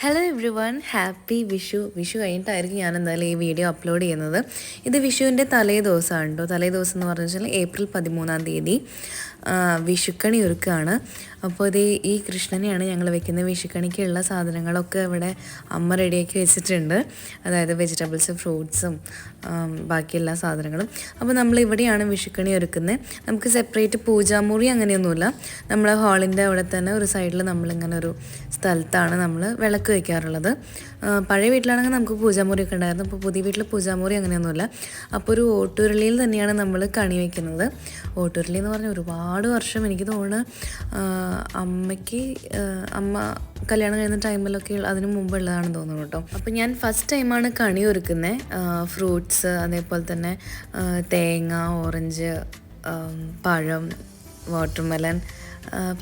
Hello everyone happy Vishu. Vishu കഴിഞ്ഞിട്ടായിരിക്കും ഞാൻ എന്തായാലും ഈ വീഡിയോ അപ്ലോഡ് ചെയ്യുന്നത്. ഇത് വിഷുവിന്റെ തലേ ദിവസമാണ് കേട്ടോ. തലേ ദിവസം എന്ന് പറഞ്ഞു വെച്ചാൽ ഏപ്രിൽ പതിമൂന്നാം തീയതി വിഷുക്കണി ഒരുക്കുകയാണ് അപ്പോൾ ഇത് ഈ കൃഷ്ണനെയാണ് ഞങ്ങൾ വെക്കുന്നത് വിഷുക്കണിക്കുള്ള സാധനങ്ങളൊക്കെ ഇവിടെ അമ്മ റെഡിയാക്കി വെച്ചിട്ടുണ്ട്. അതായത് വെജിറ്റബിൾസ് ഫ്രൂട്ട്സും ബാക്കി എല്ലാ സാധനങ്ങളും. അപ്പോൾ നമ്മൾ ഇവിടെയാണ് വിഷുക്കണി ഒരുക്കുന്നത്. നമുക്ക് സെപ്പറേറ്റ് പൂജാമുറി അങ്ങനെയൊന്നുമില്ല. നമ്മൾ ഹാളിന്റെ അവിടെ തന്നെ ഒരു സൈഡിൽ നമ്മളിങ്ങനെ ഒരു സ്ഥലത്താണ് നമ്മൾ വിളക്ക് വയ്ക്കാറുള്ളത്. ആ, പഴയ വീട്ടിലാണെങ്കിൽ നമുക്ക് പൂജാമുറി ഒക്കെ ഉണ്ടായിരുന്നു. അപ്പോൾ പുതിയ വീട്ടിൽ പൂജാമുറി അങ്ങനെയൊന്നുമില്ല. അപ്പോൾ ഒരു ഓട്ടുരുളിയിൽ തന്നെയാണ് നമ്മൾ കണി വയ്ക്കുന്നത്. ഓട്ടുരുളി എന്ന് പറഞ്ഞാൽ ഒരുപാട് വർഷം എനിക്ക് തോന്നുന്നു അമ്മയ്ക്ക് അമ്മ കല്യാണം കഴിയുന്ന ടൈമിലൊക്കെ അതിന് മുമ്പുള്ളതാണെന്ന് തോന്നുന്നു കേട്ടോ. അപ്പോൾ ഞാൻ ഫസ്റ്റ് ടൈമാണ് കണി ഒരുക്കുന്നത്. ഫ്രൂട്ട്സ് അതേപോലെ തന്നെ തേങ്ങ ഓറഞ്ച് പഴം വാട്ടർമെലൻ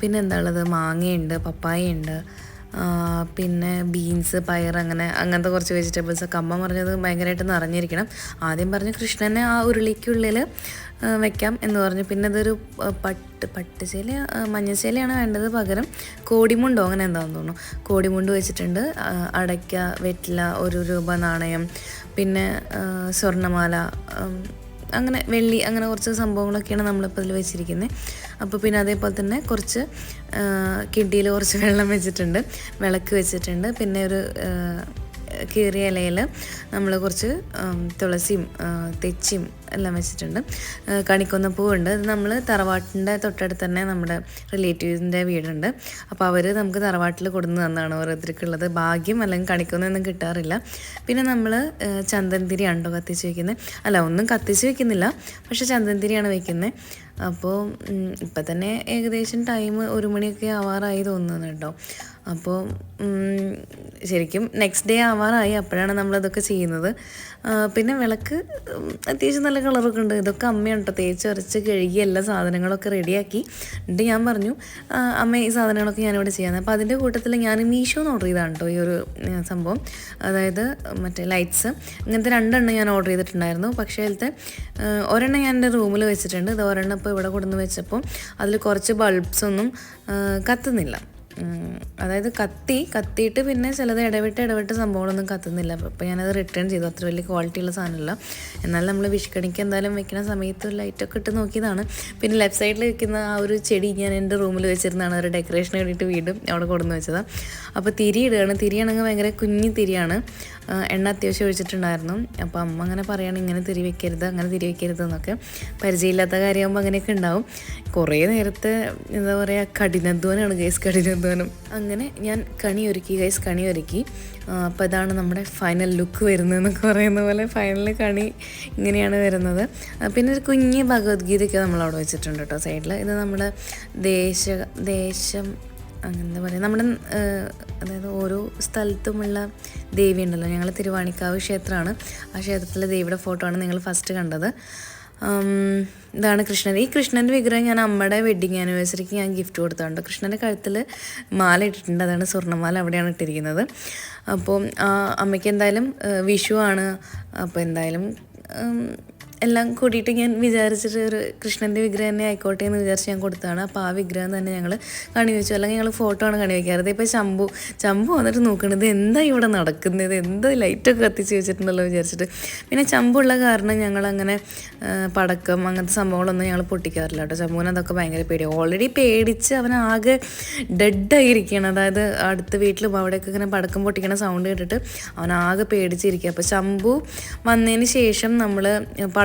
പിന്നെ എന്താ ഉള്ളത്? മാങ്ങയുണ്ട് പപ്പായയുണ്ട് ആ, പിന്നെ ബീൻസ് പയർ അങ്ങനെ അങ്ങനത്തെ കുറച്ച് വെജിറ്റബിൾസ് അമ്മ പറഞ്ഞത് ഭയങ്കരമായിട്ട് നിറഞ്ഞിരിക്കണം ആദ്യം പറഞ്ഞു കൃഷ്ണനെ ആ ഉരുളിക്കുള്ളിൽ വെക്കാം എന്ന് പറഞ്ഞു. പിന്നെ അതൊരു ആ, പട്ട് പട്ടുചേല മഞ്ഞശേലയാണ് വേണ്ടത് പകരം. കോടിമുണ്ടോ അങ്ങനെ എന്താണെന്ന് തോന്നുന്നു. കോടിമുണ്ട് വെച്ചിട്ടുണ്ട്. അടയ്ക്ക വെറ്റില ഒരു രൂപ നാണയം. പിന്നെ സ്വർണമാല അങ്ങനെ വെള്ളി അങ്ങനെ കുറച്ച് സംഭവങ്ങളൊക്കെയാണ് നമ്മളിപ്പോൾ ഇതിൽ വെച്ചിരിക്കുന്നത് അപ്പോൾ പിന്നെ അതേപോലെ തന്നെ കുറച്ച് കിഡിയിൽ കുറച്ച് വെള്ളം വെച്ചിട്ടുണ്ട്. വിളക്ക് വെച്ചിട്ടുണ്ട്. പിന്നെ ഒരു കീറിയ ഇലയിൽ നമ്മൾ കുറച്ച് തുളസിയും തെച്ചിയും എല്ലാം വെച്ചിട്ടുണ്ട്. കണിക്കുന്ന പൂവുണ്ട്. ഇത് നമ്മൾ തറവാട്ടിന്റെ തൊട്ടടുത്ത് തന്നെ നമ്മുടെ റിലേറ്റീവ്സിന്റെ വീടുണ്ട്. അപ്പോൾ അവർ നമുക്ക് തറവാട്ടിൽ കൊടുന്ന് തന്നാണ് ഓരോരുത്തർക്കുള്ളത്. ഭാഗ്യം അല്ലെങ്കിൽ കണിക്കൊന്നൊന്നും കിട്ടാറില്ല. പിന്നെ നമ്മൾ ചന്ദനത്തിരി ഉണ്ടോ കത്തിച്ച് വെക്കുന്നത് അല്ല ഒന്നും കത്തിച്ച് വെക്കുന്നില്ല. പക്ഷേ ചന്ദനത്തിരിയാണ് വെക്കുന്നത് അപ്പോൾ ഇപ്പം തന്നെ ഏകദേശം ടൈം ഒരു മണിയൊക്കെ ആവാറായി തോന്നുന്നു കേട്ടോ. അപ്പോൾ ശരിക്കും നെക്സ്റ്റ് ഡേ ആവാറായി. അപ്പോഴാണ് നമ്മളതൊക്കെ ചെയ്യുന്നത്. പിന്നെ വിളക്ക് അത്യാവശ്യം നല്ല കളറൊക്കെ ഉണ്ട്. ഇതൊക്കെ അമ്മയാണ് കേട്ടോ തേച്ച് ഉരച്ച് കഴുകി എല്ലാ സാധനങ്ങളൊക്കെ റെഡിയാക്കി. എന്നിട്ട് ഞാൻ പറഞ്ഞു അമ്മ ഈ സാധനങ്ങളൊക്കെ ഞാനിവിടെ ചെയ്യാൻ അപ്പോൾ അതിന്റെ കൂട്ടത്തിൽ ഞാൻ മീഷോന്ന് ഓർഡർ ചെയ്താണ് കേട്ടോ ഈ ഒരു സംഭവം. അതായത് മറ്റേ ലൈറ്റ്സ് ഇങ്ങനത്തെ രണ്ടെണ്ണം ഞാൻ ഓർഡർ ചെയ്തിട്ടുണ്ടായിരുന്നു. പക്ഷേ അതിലത്തെ ഒരെണ്ണം ഞാൻ എന്റെ റൂമിൽ വെച്ചിട്ടുണ്ട്. ഇത് ഒരെണ്ണം ഇപ്പോൾ ഇവിടെ കൊണ്ടുവന്ന് വെച്ചപ്പോൾ അതിൽ കുറച്ച് ബൾബ്സൊന്നും കത്തുന്നില്ല. അതായത് കത്തി കത്തിയിട്ട് പിന്നെ ചിലത് ഇടവിട്ട് ഇടവിട്ട് സംഭവങ്ങളൊന്നും കത്തുന്നില്ല. അപ്പോൾ ഞാനത് റിട്ടേൺ ചെയ്തു. അത്ര വലിയ ക്വാളിറ്റി ഉള്ള സാധനമല്ല. എന്നാൽ നമ്മൾ വിഷ്കണിക്ക് എന്തായാലും വെക്കുന്ന സമയത്ത് ലൈറ്റൊക്കെ ഇട്ട് നോക്കിയതാണ്. പിന്നെ ലെഫ്റ്റ് സൈഡിൽ വെക്കുന്ന ആ ഒരു ചെടി ഞാൻ എന്റെ റൂമിൽ വെച്ചിരുന്നതാണ്. ഒരു ഡെക്കറേഷന് വേണ്ടിയിട്ട് വീണ്ടും അവിടെ കൊടുന്ന് വെച്ചതാണ് അപ്പോൾ തിരി ഇടുകയാണ്. തിരിയാണെങ്കിൽ ഭയങ്കര കുഞ്ഞി തിരിയാണ്. എണ്ണ അത്യാവശ്യം ഒഴിച്ചിട്ടുണ്ടായിരുന്നു. അപ്പോൾ അമ്മ അങ്ങനെ പറയുകയാണ് ഇങ്ങനെ തിരി വെക്കരുത് അങ്ങനെ തിരി വെക്കരുത് എന്നൊക്കെ. പരിചയമില്ലാത്ത കാര്യമാകുമ്പോൾ അങ്ങനെയൊക്കെ ഉണ്ടാവും. കുറേ നേരത്തെ എന്താ പറയുക കഠിനാധ്വാനമാണ് ഗൈസ് കഠിനാധ്വാനം. അങ്ങനെ ഞാൻ കണി ഒരുക്കി ഗൈസ് കണി ഒരുക്കി. അപ്പോൾ ഇതാണ് നമ്മുടെ ഫൈനൽ ലുക്ക് വരുന്നതെന്നൊക്കെ പറയുന്ന പോലെ ഫൈനൽ കണി ഇങ്ങനെയാണ് വരുന്നത്. പിന്നെ ഒരു കുഞ്ഞ് ഭഗവത്ഗീതയൊക്കെ നമ്മൾ അവിടെ വെച്ചിട്ടുണ്ട് കേട്ടോ സൈഡിൽ ഇത് നമ്മുടെ ദേശ ദേശം അങ്ങനെ പറയാം? നമ്മുടെ അതായത് ഓരോ സ്ഥലത്തുമുള്ള ദേവി ഉണ്ടല്ലോ. ഞങ്ങൾ തിരുവാണിക്കാവ് ക്ഷേത്രമാണ്. ആ ക്ഷേത്രത്തിലെ ദേവിയുടെ ഫോട്ടോ ആണ് നിങ്ങൾ ഫസ്റ്റ് കണ്ടത്. ഇതാണ് കൃഷ്ണൻ. ഈ കൃഷ്ണന്റെ വിഗ്രഹം ഞാൻ അമ്മയുടെ വെഡിങ് ആനിവേഴ്സറിക്ക് ഞാൻ ഗിഫ്റ്റ് കൊടുത്തതുണ്ട് കൃഷ്ണന്റെ കഴുത്തിൽ മാല ഇട്ടിട്ടുണ്ട്. അതാണ് സ്വർണമാല അവിടെയാണ് ഇട്ടിരിക്കുന്നത്. അപ്പോൾ അമ്മയ്ക്ക് എന്തായാലും വിഷു ആണ്. അപ്പോൾ എന്തായാലും എല്ലാം കൂടിയിട്ട് ഞാൻ വിചാരിച്ചിട്ട് ഒരു കൃഷ്ണന്റെ വിഗ്രഹം തന്നെ ആയിക്കോട്ടെ എന്ന് വിചാരിച്ച് ഞാൻ കൊടുത്തതാണ്. അപ്പോൾ ആ വിഗ്രഹം തന്നെ ഞങ്ങൾ കണി വെച്ചു. അല്ലെങ്കിൽ ഞങ്ങൾ ഫോട്ടോ ആണ് കണി വയ്ക്കാറ് ഇപ്പോൾ ശംഭു ചമ്പു വന്നിട്ട് നോക്കണത് എന്താ ഇവിടെ നടക്കുന്നത്? എന്താ ലൈറ്റൊക്കെ കത്തിച്ച് വെച്ചിട്ടുണ്ടല്ലോ വിചാരിച്ചിട്ട്. പിന്നെ ചമ്പുള്ള കാരണം ഞങ്ങൾ അങ്ങനെ പടക്കം അങ്ങനത്തെ സംഭവങ്ങളൊന്നും ഞങ്ങൾ പൊട്ടിക്കാറില്ല കേട്ടോ. ചമ്പുവിന് അതൊക്കെ ഭയങ്കര പേടി ഓൾറെഡി പേടിച്ച് അവൻ ആകെ ഡെഡായിരിക്കുകയാണ് അതായത് അടുത്ത വീട്ടിലും അവിടെയൊക്കെ ഇങ്ങനെ പടക്കം പൊട്ടിക്കണ സൗണ്ട് കേട്ടിട്ട് അവൻ ആകെ പേടിച്ചിരിക്കുക അപ്പോൾ ചമ്പു വന്നതിന് ശേഷം നമ്മൾ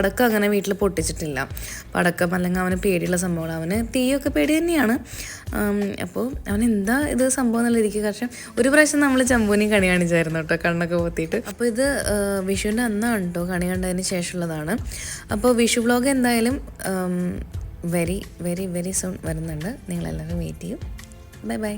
പടക്കം അങ്ങനെ വീട്ടിൽ പൊട്ടിച്ചിട്ടില്ല. പടക്കം അല്ലെങ്കിൽ അവന് പേടിയുള്ള സംഭവങ്ങൾ. അവന് തീയൊക്കെ പേടി തന്നെയാണ്. അപ്പോൾ അവൻ എന്താ ഇത് സംഭവം എന്നുള്ള ഇരിക്കുക പക്ഷേ ഒരു പ്രാവശ്യം നമ്മൾ ചമ്പൂനി കണി കാണിച്ചായിരുന്നു കേട്ടോ കണ്ണൊക്കെ പൊത്തിയിട്ട്. അപ്പോൾ ഇത് വിഷുവിന്റെ അന്നാണ് കേട്ടോ കണി കണ്ടതിന് ശേഷമുള്ളതാണ്. അപ്പോൾ വിഷു വ്ലോഗ് എന്തായാലും വെരി വെരി വെരി സൂൺ വരുന്നുണ്ട്. നിങ്ങളെല്ലാവരും വെയിറ്റ് ചെയ്യും. Bye bye